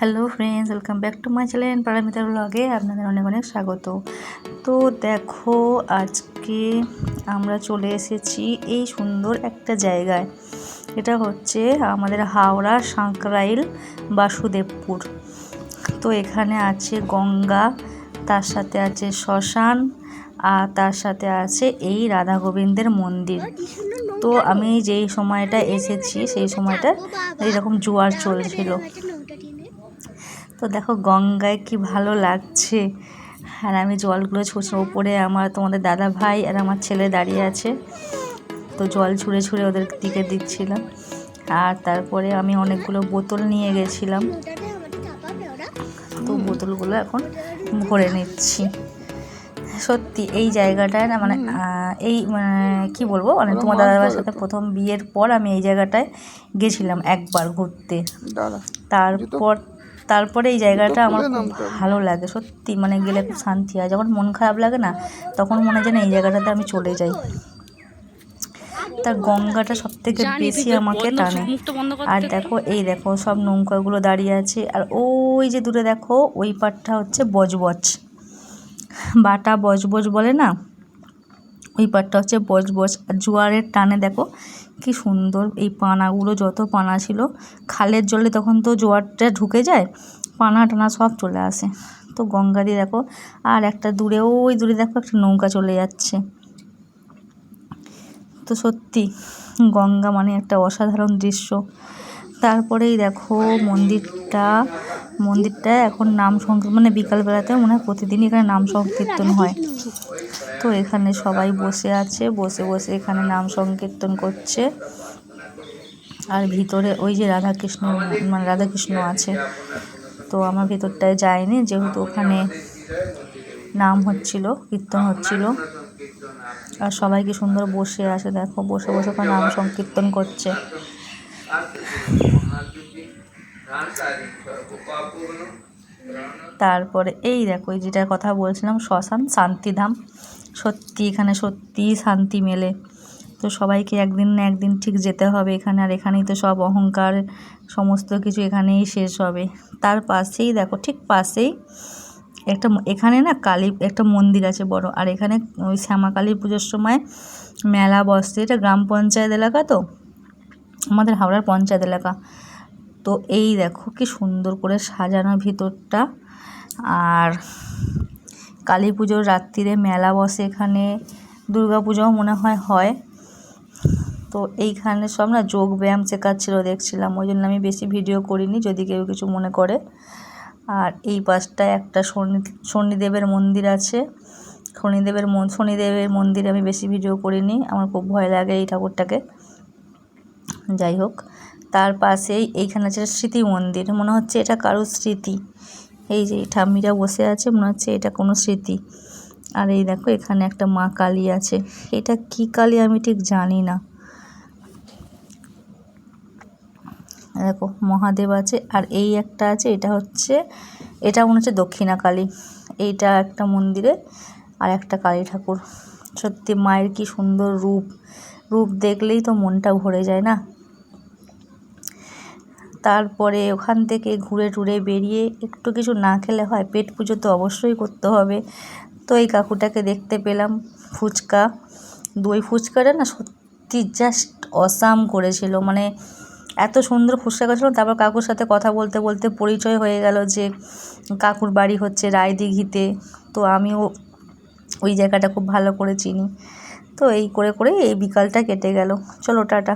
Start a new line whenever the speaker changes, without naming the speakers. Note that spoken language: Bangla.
Hello friends, welcome back to my channel পারামিতার ব্লগে আপনাদের অনেক অনেক স্বাগত। তো দেখো, আজকে আমরা চলে এসেছি এই সুন্দর একটা জায়গায়। এটা হচ্ছে আমাদের হাওড়া সাঁকরাইল বাসুদেবপুর। তো এখানে আছে গঙ্গা, তার সাথে আছে শ্মশান, আর তার সাথে আছে এই রাধা গোবিন্দের মন্দির। তো আমি যেই সময়টা এসেছি, সেই সময়টা এইরকম জোয়ার চলছিল। তো দেখো গঙ্গায় কি ভালো লাগছে। আর আমি জলগুলো ছুঁড়ছি ওপরে আমার তোমাদের দাদা ভাই আর আমার ছেলে দাঁড়িয়ে আছে। তো জল ছুঁড়ে ছুঁড়ে ওদের দিকে দিচ্ছিলাম। আর তারপরে আমি অনেকগুলো বোতল নিয়ে গেছিলাম। তো বোতলগুলো এখন ভরে নিচ্ছি। সত্যি এই জায়গাটায় না মানে এই মানে কি বলব? মানে তোমার দাদার সাথে প্রথম বিয়ের পর আমি এই জায়গাটায় গেছিলাম একবার ঘুরতে। তারপর তারপরে এই জায়গাটা আমার খুব ভালো লাগে সত্যি মানে গেলে খুব শান্তি হয়। যখন মন খারাপ লাগে না তখন মনে হয় যেন এই জায়গাটাতে আমি চলে যাই। তার গঙ্গাটা সব থেকে বেশি আমাকে টানে। আর দেখো এই দেখো সব নৌকাগুলো দাঁড়িয়ে আছে। আর ওই যে দূরে দেখো ওই পাটটা হচ্ছে বজবজ। বাটা বজবজ বলে না? ওই পাটটা হচ্ছে বজবজ আর জোয়ারের টানে দেখো কি সুন্দর এই পানাগুলো, যত পানা ছিল খালের জলে তখন তো জোয়ারটা ঢুকে যায়, পানা টানা সব চলে আসে। তো গঙ্গা দিয়ে দেখো, আর একটা দূরে, ওই দূরে দেখো একটা নৌকা চলে যাচ্ছে। তো সত্যি গঙ্গা মানে একটা অসাধারণ দৃশ্য। তারপরেই দেখো মন্দিরটা মন্দিরটা এখন নাম সংকীর্তন মানে বিকালবেলাতে মনে হয় প্রতিদিনই এখানে নাম সংকীর্তন হয়। তো এখানে সবাই বসে আছে, বসে বসে এখানে নাম সংকীর্তন করছে। আর ভিতরে ওই যে রাধাকৃষ্ণ মানে রাধাকৃষ্ণ আছে। তো আমার ভিতরটায় যায়নি, যেহেতু ওখানে নাম হচ্ছিল, কীর্তন হচ্ছিল। আর সবাই কি সুন্দর বসে আছে, দেখো, বসে বসে ওখানে নাম সংকীর্তন করছে। তারপরে এই দেখো, এই যেটার কথা বলছিলাম, শ্মশান শান্তিধাম। সত্যি এখানে সত্যি শান্তি মেলে। তো সবাইকে একদিন না একদিন ঠিক যেতে হবে এখানে, আর এখানেই তো সব অহংকার, সমস্ত কিছু এখানেই শেষ হবে। তার পাশেই দেখো, ঠিক পাশেই একটা এখানে না কালী, একটা মন্দির আছে বড়, আর এখানে ওই শ্যামা কালী পুজোর সময় মেলা বসছে এটা গ্রাম পঞ্চায়েত এলাকা তো? আমাদের হাওড়ার পঞ্চায়েত এলাকা। তো এই দেখো কি সুন্দর করে সাজানো ভিতরটা। আর কালী পুজোর রাত্রিরে মেলা বসে এখানে, দুর্গা পুজোও মনে হয় হয়। তো এইখানে সব না যোগ ব্যায়াম শেখাচ্ছিল দেখছিলাম, ওই জন্য আমি বেশি ভিডিও করিনি, যদি কেউ কিছু মনে করে। আর এই পাশটায় একটা শনি, শনিদেবের মন্দির আছে। শনিদেবের মন, শনিদেবের মন্দিরে আমি বেশি ভিডিও করিনি, আমার খুব ভয় লাগে এই ঠাকুরটাকে। যাই হোক তার পাশেই এইখানে আছে স্মৃতি মন্দির। মনে হচ্ছে এটা কারোর স্মৃতি। এই যে ঠাম্মিরা বসে আছে, মনে হচ্ছে এটা কোনো স্মৃতি। আর এই দেখো, এখানে একটা মা কালী আছে। এটা কি কালী আমি ঠিক জানি না। দেখো, মহাদেব আছে আর এই একটা আছে, এটা হচ্ছে, এটা মনে হচ্ছে দক্ষিণা কালী। এইটা একটা মন্দিরে আর একটা কালী ঠাকুর। সত্যি মায়ের কি সুন্দর রূপ। রূপ দেখলেই তো মনটা ভরে যায় না? তারপরে ওখান থেকে ঘুরে টুরে বেরিয়ে একটু কিছু না খেলে হয়, পেট পুজো তো অবশ্যই করতে হবে। তো এই কাকুটাকে দেখতে পেলাম, ফুচকা। দই ফুচকাটা না সত্যি জাস্ট অসাম করেছিল। মানে এত সুন্দর ফুচকা করেছিল, তারপর কাকুর সাথে কথা বলতে বলতে পরিচয় হয়ে গেল যে কাকুর বাড়ি হচ্ছে রায়দিঘিতে। তো আমিও ওই জায়গাটা খুব ভালো করে চিনি। তো এই করে করে এই বিকালটা কেটে গেল। চলো, টাটা।